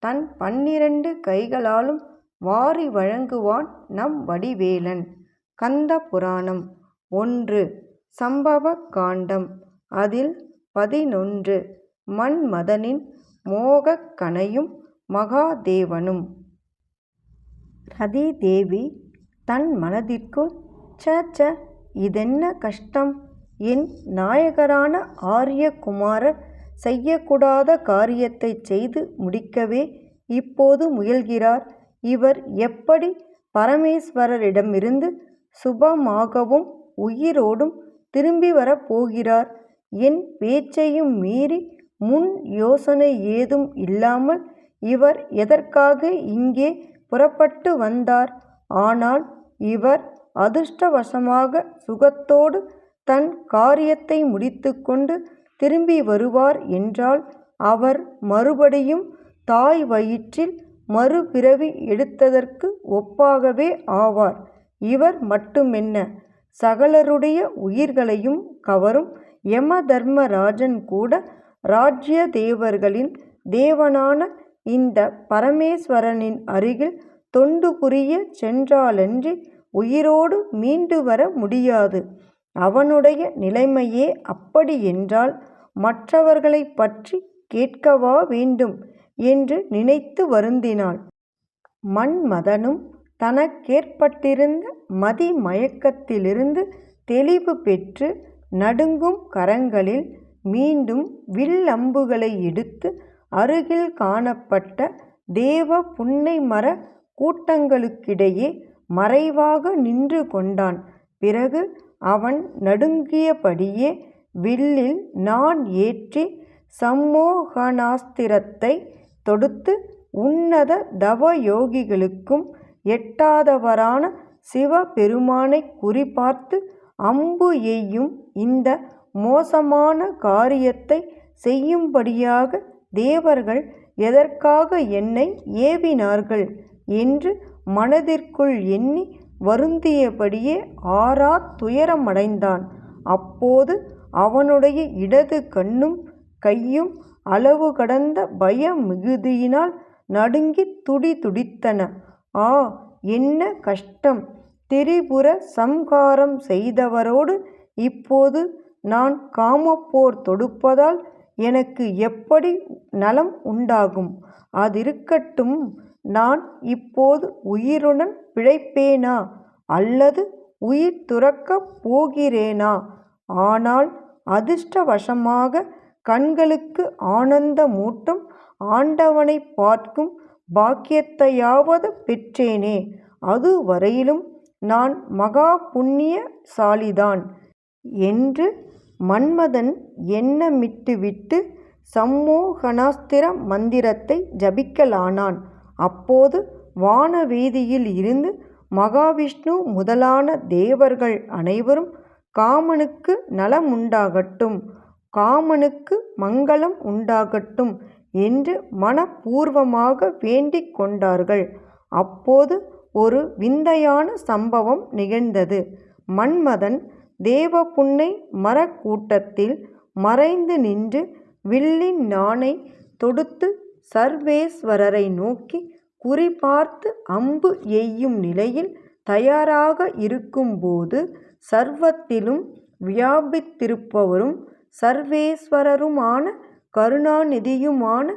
தன் பன்னிரண்டு கைகளாலும் வாரி வழங்குவான் நம் வடிவேலன். கந்த புராணம். ஒன்று. சம்பவ காண்டம். அதில் பதினொன்று. மன்மதனின் மோகக் கணையும் மகாதேவனும். ரதி தேவி தன் மனதிற்குள் ச ச இதென்ன கஷ்டம்? என் நாயகரான ஆரியகுமாரர் செய்யக்கூடாத காரியத்தைச் செய்து முடிக்கவே இப்போது முயல்கிறார். இவர் எப்படி பரமேஸ்வரரிடமிருந்து சுபமாகவும் உயிரோடும் திரும்பி வரப் போகிறார்? என் பேச்சையும் மீறி முன் யோசனை ஏதும் இல்லாமல் இவர் எதற்காக இங்கே புறப்பட்டு வந்தார்? ஆனால் இவர் அதிர்ஷ்டவசமாக சுகத்தோடு தன் காரியத்தை முடித்துக்கொண்டு திரும்பி வருவார் என்றால் அவர் மறுபடியும் தாய் வயிற்றில் மறுபிறவி எடுத்ததற்கு ஒப்பாகவே ஆவார். இவர் மட்டுமென்ன சகலருடைய உயிர்களையும் கவரும் யமதர்மராஜன் கூட ராஜ்ய தேவர்களின் தேவனான இந்த பரமேஸ்வரனின் அருகில் தொண்டு புரிய சென்றாலன்றி உயிரோடு மீண்டு வர முடியாது. அவனுடைய நிலைமையே அப்படியென்றால் மற்றவர்களைப் பற்றி கேட்கவா வேண்டும் என்று நினைத்து வருந்தினாள். மன்மதனும் தனக்கேற்பட்டிருந்த மதி மயக்கத்திலிருந்து தெளிவு பெற்று நடுங்கும் கரங்களில் மீண்டும் வில்லம்புகளை எடுத்து அருகில் காணப்பட்ட தேவ புன்னை மர கூட்டங்களுக்கிடையே மறைவாக நின்று கொண்டான். பிறகு அவன் நடுங்கியபடியே வில்லில் நான் ஏற்றி சம்மோகனாஸ்திரத்தை தொடுத்து உன்னத தவயோகிகளுக்கும் எட்டாதவரான சிவபெருமானை குறிபார்த்து அம்பு எய்யும் இந்த மோசமான காரியத்தை செய்யும்படியாக தேவர்கள் எதற்காக என்னை ஏவினார்கள் என்று மனதிற்குள் எண்ணி வருந்தியபடியே ஆறாத் துயரமடைந்தான். அப்போது அவனுடைய இடது கண்ணும் கையும் அளவு கடந்த பய மிகுதியினால் நடுங்கி துடி துடித்தன ஆ. என்ன கஷ்டம். திரிபுர சம்ஹாரம் செய்தவரோடு இப்போது நான் காமப்போர் தொடுப்பதால் எனக்கு எப்படி நலம் உண்டாகும்? அதிருக்கட்டும் நான் இப்போது உயிருடன் பிழைப்பேனா? அல்லது உயிர் துறக்கப் போகிறேனா? ஆனால் அதிர்ஷ்டவசமாக கண்களுக்கு ஆனந்த மூட்டும் ஆண்டவனை பார்க்கும் பாக்கியத்தையாவது பெற்றேனே. அதுவரையிலும் நான் மகா புண்ணியசாலிதான். என்று மன்மதன் எண்ணமிட்டுவிட்டு சம்மோகனாஸ்திர மந்திரத்தை ஜபிக்கலானான். அப்போது வானவீதியில் இருந்து மகாவிஷ்ணு முதலான தேவர்கள் அனைவரும் காமனுக்கு நலம் உண்டாகட்டும் காமனுக்கு மங்களம் உண்டாகட்டும் என்று மனப்பூர்வமாக வேண்டிக் கொண்டார்கள். அப்போது ஒரு விந்தையான சம்பவம் நிகழ்ந்தது. மன்மதன் தேவபுன்னை மரக்கூட்டத்தில் மறைந்து நின்று வில்லின் நாணை தொடுத்து சர்வேஸ்வரரை நோக்கி குறிபார்த்து அம்பு எய்யும் நிலையில் தயாராக இருக்கும்போது சர்வத்திலும் வியாபித்திருப்பவரும் சர்வேஸ்வரருமான கருணாநிதியுமான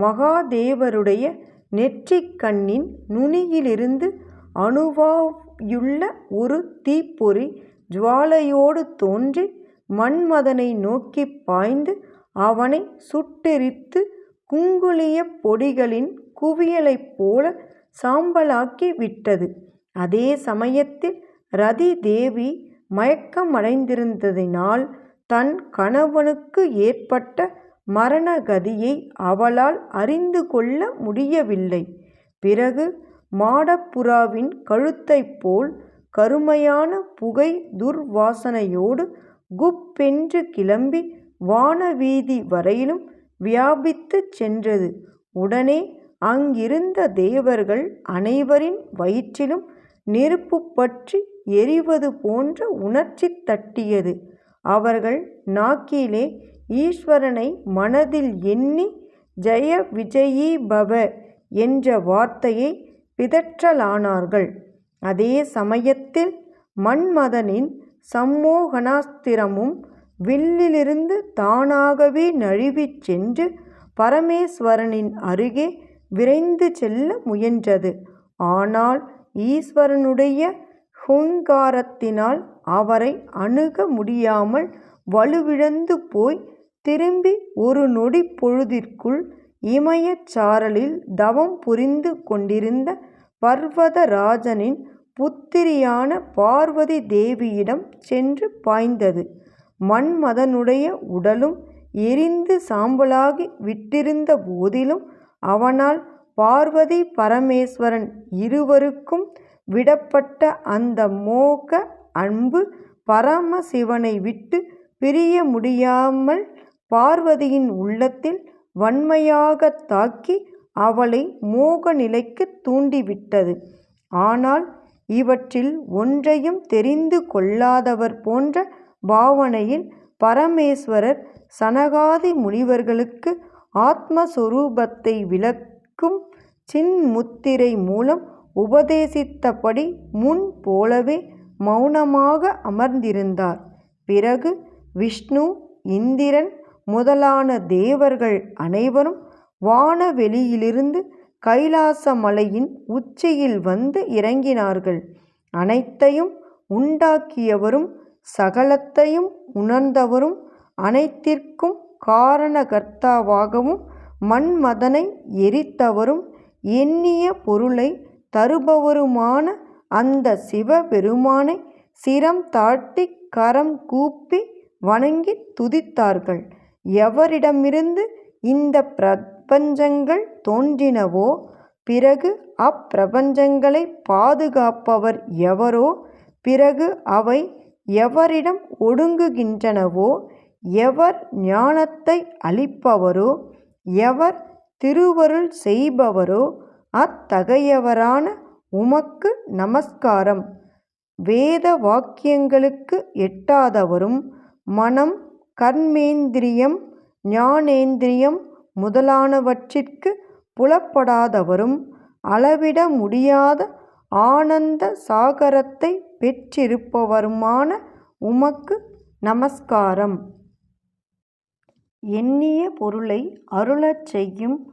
மகாதேவருடைய நெற்றிக் கண்ணின் நுனியிலிருந்து அணுவாயுள்ள ஒரு தீப்பொறி ஜுவாலையோடு தோன்றி மன்மதனை நோக்கி பாய்ந்து அவனை சுட்டெரித்து குங்குலியப் பொடிகளின் குவியலைப் போல சாம்பலாக்கி விட்டது. அதே சமயத்தில் ரதி தேவி மயக்கமடைந்திருந்ததினால் தன் கணவனுக்கு ஏற்பட்ட மரண கதியை அவளால் அறிந்து கொள்ள முடியவில்லை. பிறகு மாடப்புறாவின் கழுத்தைப் போல் கருமையான புகை துர்வாசனையோடு குப்பென்று கிளம்பி வானவீதி வரையிலும் வியாபித்துச் சென்றது. உடனே அங்கிருந்த தேவர்கள் அனைவரின் வயிற்றிலும் நெருப்பு பற்றி எரிவது போன்ற உணர்ச்சி தட்டியது. அவர்கள் நாக்கிலே ஈஸ்வரனை மனதில் எண்ணி ஜெயவிஜயீ பவ என்ற வார்த்தையை பிதற்றலானார்கள். அதே சமயத்தில் மன்மதனின் சம்மோகனாஸ்திரமும் வில்லிலிருந்து தானாகவே நழுவிச் சென்று பரமேஸ்வரனின் அருகே விரைந்து செல்ல முயன்றது. ஆனால் ஈஸ்வரனுடைய ஹூங்காரத்தினால் அவரை அணுக முடியாமல் வலுவிழந்து போய் திரும்பி ஒரு நொடி பொழுதிற்குள் இமயச் சாரலில் தவம் புரிந்து கொண்டிருந்த பர்வதராஜனின் புத்திரியான பார்வதி தேவியிடம் சென்று பாய்ந்தது. மன்மதனுடைய உடலும் எரிந்து சாம்பலாகி விட்டிருந்த போதிலும் அவனால் பார்வதி பரமேஸ்வரன் இருவருக்கும் விடப்பட்ட அந்த மோக அன்பு பரமசிவனை விட்டு பிரிய முடியாமல் பார்வதியின் உள்ளத்தில் வன்மையாகத் தாக்கி அவளை மோக நிலைக்கு தூண்டிவிட்டது. ஆனால் இவற்றில் ஒன்றையும் தெரிந்து கொள்ளாதவர் போன்ற பாவனையில் பரமேஸ்வரர் சனகாதி முனிவர்களுக்கு ஆத்மஸ்வரூபத்தை விளக்கும் சின்முத்திரை மூலம் உபதேசித்தபடி முன் போலவே மௌனமாக அமர்ந்திருந்தார். பிறகு விஷ்ணு இந்திரன் முதலான தேவர்கள் அனைவரும் வானவெளியிலிருந்து கைலாச மலையின் உச்சியில் வந்து இறங்கினார்கள். அனைத்தையும் உண்டாக்கியவரும் சகலத்தையும் உணர்ந்தவரும் அனைத்திற்கும் காரணகர்த்தாவாகவும் மன்மதனை எரித்தவரும் எண்ணிய பொருளை தருபவருமான அந்த சிவபெருமானை சிரம் தாழ்த்தி கரம் கூப்பி வணங்கித் துதித்தார்கள். எவரிடமிருந்து இந்த பிரபஞ்சங்கள் தோன்றினவோ பிறகு அப்பிரபஞ்சங்களை பாதுகாப்பவர் எவரோ பிறகு அவை எவரிடம் ஒடுங்குகின்றனவோ எவர் ஞானத்தை அளிப்பவரோ எவர் திருவருள் செய்பவரோ அத்தகையவரான உமக்கு நமஸ்காரம். வேத வாக்கியங்களுக்கு எட்டாதவரும் மனம் கர்மேந்திரியம் ஞானேந்திரியம் முதலானவற்றிற்கு புலப்படாதவரும் அளவிட முடியாத ஆனந்த சாகரத்தைப் பெற்றிருப்பவருமான உமக்கு நமஸ்காரம். எண்ணிய பொருளை அருளச் செய்யும்